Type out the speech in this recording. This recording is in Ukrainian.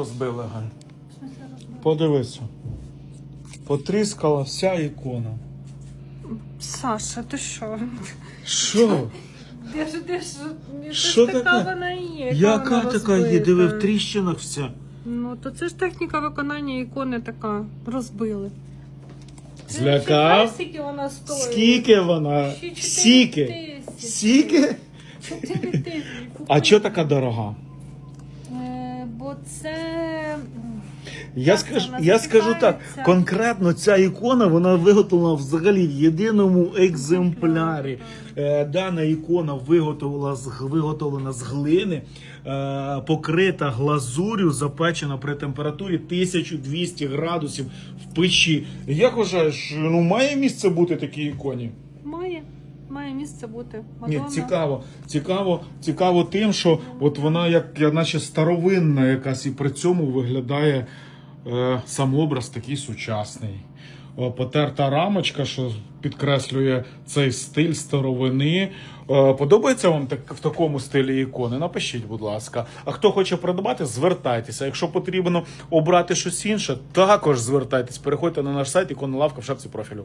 Розбили, Галь. Подивися. Потріскала вся ікона. Саша, ти що? Що? Де ж де ж Що ж така таке? вона і є. Яка вона така є? розбита. Диви в тріщинах вся. Ну то це ж техніка виконання ікони така. Розбили. Злякав? Ти Скільки вона стоїть? Скільки вона? Ще чотири Сіки. тисячі. Сіки? Чотири тисячі. А чого така дорога? Це. Я Як скажу, я скажу так, конкретно ця ікона вона виготовлена взагалі в єдиному екземплярі. Е, дана ікона виготовлена з, виготовлена з глини, е, покрита глазур'ю, запечена при температурі 1200 градусів в печі. Як вважаєш, ну має місце бути такій іконі? Має. Місце бути. Ні, цікаво, цікаво, цікаво тим, що от вона як наче старовинна якась, і при цьому виглядає е, сам образ такий сучасний. О, потерта рамочка, що підкреслює цей стиль старовини. Е, подобається вам так, в такому стилі ікони? Напишіть, будь ласка. А хто хоче придбати, звертайтеся. Якщо потрібно обрати щось інше, також звертайтесь. Переходьте на наш сайт іконолавка в шапці профілю.